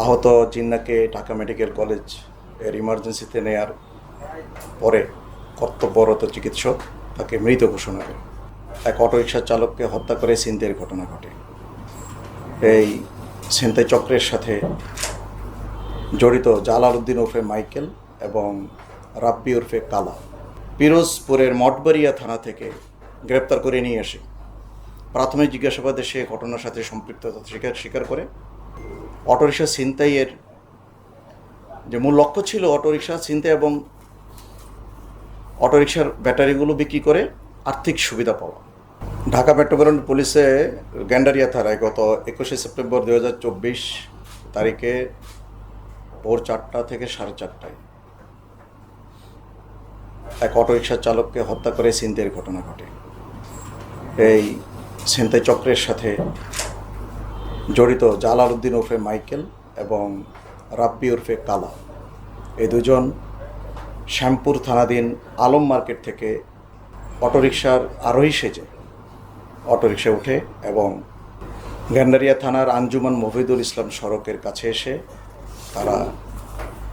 আহত জিন্নাকে ঢাকা মেডিকেল কলেজের ইমার্জেন্সিতে নেয়ার পরে কর্তব্যরত চিকিৎসক তাকে মৃত ঘোষণা করে। এক অটোরিকশার চালককে হত্যা করে ছিনতাইয়ের ঘটনা ঘটে। এই ছিনতাই চক্রের সাথে জড়িত জালাল উদ্দিন ওরফে মাইকেল এবং রাব্বি ওরফে কালা পিরোজপুরের মঠবাড়িয়া থানা থেকে গ্রেপ্তার করে নিয়ে আসে। প্রাথমিক জিজ্ঞাসাবাদে সে ঘটনার সাথে সম্পৃক্ততা স্বীকার স্বীকার করে অটোরিকশা ছিনতাইয়ের যে মূল লক্ষ্য ছিল অটোরিকশা ছিনতাই এবং অটোরিকশার ব্যাটারিগুলো বিক্রি করে আর্থিক সুবিধা পাওয়া। ঢাকা মেট্রোপলিটন পুলিশে গ্যান্ডারিয়া থানায় গত একুশে সেপ্টেম্বর দু হাজার চব্বিশ তারিখে ভোর চারটা থেকে সাড়ে চারটায় এক অটোরিকশার চালককে হত্যা করে ছিনতাইয়ের ঘটনা ঘটে। এই ছিনতাই চক্রের সাথে জড়িত জালাল উদ্দিন ওরফে মাইকেল এবং রাব্বি ওরফে কালা। এই দুজন শ্যামপুর থানাধীন আলম মার্কেট থেকে অটোরিকশার আরোহী সেজে অটোরিকশা উঠে এবং গ্যান্ডারিয়া থানার আঞ্জুমান মফিদুল ইসলাম সড়কের কাছে এসে তারা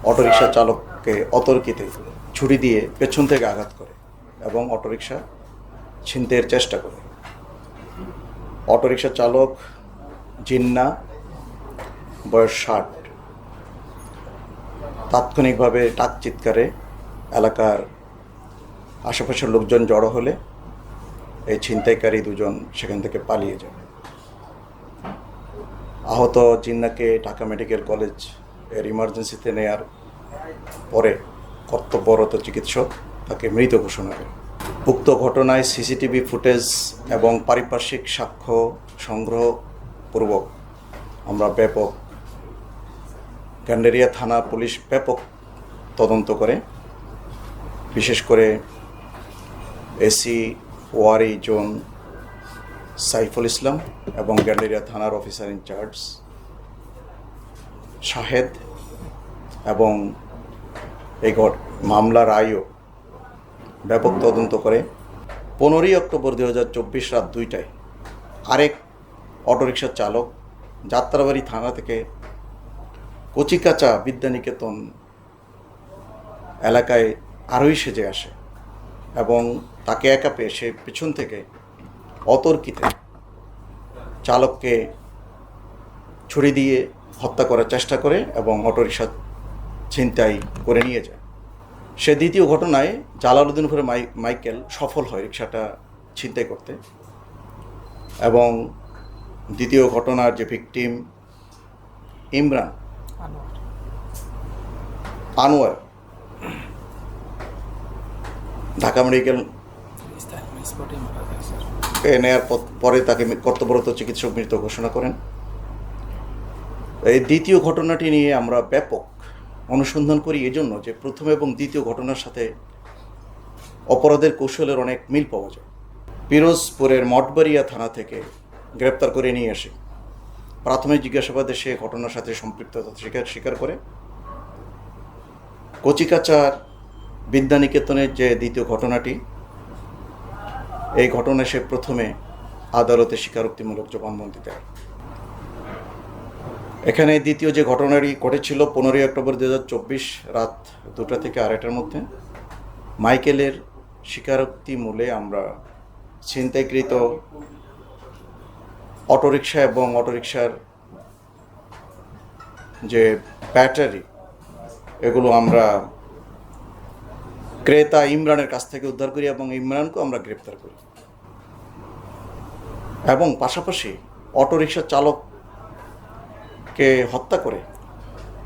অটোরিকশা চালককে অতর্কিতে ছুরি দিয়ে পেছন থেকে আঘাত করে এবং অটোরিকশা ছিনতের চেষ্টা করে। অটোরিকশা চালক জিন্না বয়স ষাট। তাৎক্ষণিকভাবে টাক চিৎকারে এলাকার আশেপাশের লোকজন জড়ো হলে এই ছিনতাইকারী দুজন সেখান থেকে পালিয়ে যায়। আহত জিন্নাকে ঢাকা মেডিকেল কলেজের ইমার্জেন্সিতে নেয়ার পরে কর্তব্যরত চিকিৎসক তাকে মৃত ঘোষণা করে। উক্ত ঘটনায় সিসিটিভি ফুটেজ এবং পারিপার্শ্বিক সাক্ষ্য সংগ্রহ পূর্বক, আমরা ব্যাপক গ্যান্ডেরিয়া থানা পুলিশ ব্যাপক তদন্ত করে, বিশেষ করে এসি ওয়ারি জোন সাইফুল ইসলাম এবং গ্যান্ডেরিয়া থানার অফিসার ইনচার্জ শাহেদ এবং এই ঘট মামলার আয়ও ব্যাপক তদন্ত করে। পনেরোই অক্টোবর দু হাজার চব্বিশ রাত দুইটায় আরেক অটোরিকশার চালক, যাত্রাবাড়ি থানা থেকে কচিকাচা বিদ্যানিকেতন এলাকায় আরোই সেজে আসে এবং তাকে একা পেয়ে সে পিছন থেকে অতর্কিতে চালককে ছুরি দিয়ে হত্যা করার চেষ্টা করে এবং অটোরিকশা ছিনতাই করে নিয়ে যায়। সে দ্বিতীয় ঘটনায় জালালউদ্দিন উপরে মাই, মাইকেল সফল হয় রিক্সাটা ছিনতাই করতে এবং দ্বিতীয় ঘটনার যে ভিকটিম ইমরান। আনোয়ার। ঢাকা মেডিকেল নেয়ার পর- পরে তাকে কর্তব্যরত চিকিৎসক মৃত ঘোষণা করেন। এই দ্বিতীয় ঘটনাটি নিয়ে আমরা ব্যাপক অনুসন্ধান করি এজন্য যে প্রথম এবং দ্বিতীয় ঘটনার সাথে অপরাধের কৌশলের অনেক মিল পাওয়া যায়। পিরোজপুরের মঠবাড়িয়া থানা থেকে গ্রেপ্তার করে নিয়ে আসে। প্রাথমিক জিজ্ঞাসাবাদে সে ঘটনার সাথে সম্পৃক্ততা স্বীকার স্বীকার করে। কচিকাচার বিদ্যানিকেতনের যে দ্বিতীয় ঘটনাটি, এই ঘটনায় সে প্রথমে আদালতে স্বীকারোক্তিমূলক জবানবন্দি দেয়। এখানে দ্বিতীয় যে ঘটনাটি ঘটেছিল পনেরোই অক্টোবর দু হাজার চব্বিশ রাত দুটা থেকে আড়াইটার মধ্যে, মাইকেলের স্বীকারোক্তি মূলে আমরা ছিনতাইকৃত অটোরিকশা এবং অটোরিকশার যে ব্যাটারি, এগুলো আমরা ক্রেতা ইমরানের কাছ থেকে উদ্ধার করি এবং ইমরানকেও আমরা গ্রেপ্তার করি। এবং পাশাপাশি অটোরিকশা চালককে হত্যা করে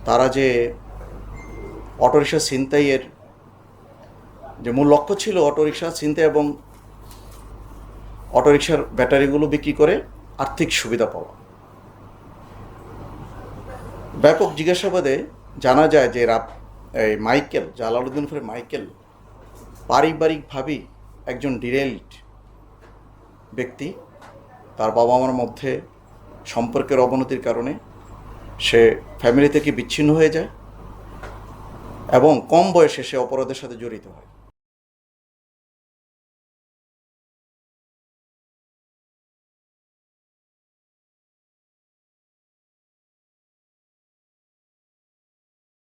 তারা যে অটোরিকশা ছিনতাইয়ের যে মূল লক্ষ্য ছিল অটোরিকশা ছিনতাই এবং অটোরিকশার ব্যাটারিগুলো বিক্রি করে আর্থিক সুবিধা পাওয়া। ব্যাপক জিজ্ঞাসাবাদে জানা যায় যে রাপ এই মাইকেল জালালউদ্দিন ফের মাইকেল পারিবারিকভাবেই একজন ডিরেল্ট ব্যক্তি। তার বাবা মার মধ্যে সম্পর্কের অবনতির কারণে সে ফ্যামিলি থেকে বিচ্ছিন্ন হয়ে যায় এবং কম বয়সে সে অপরাধের সাথে জড়িত হয়।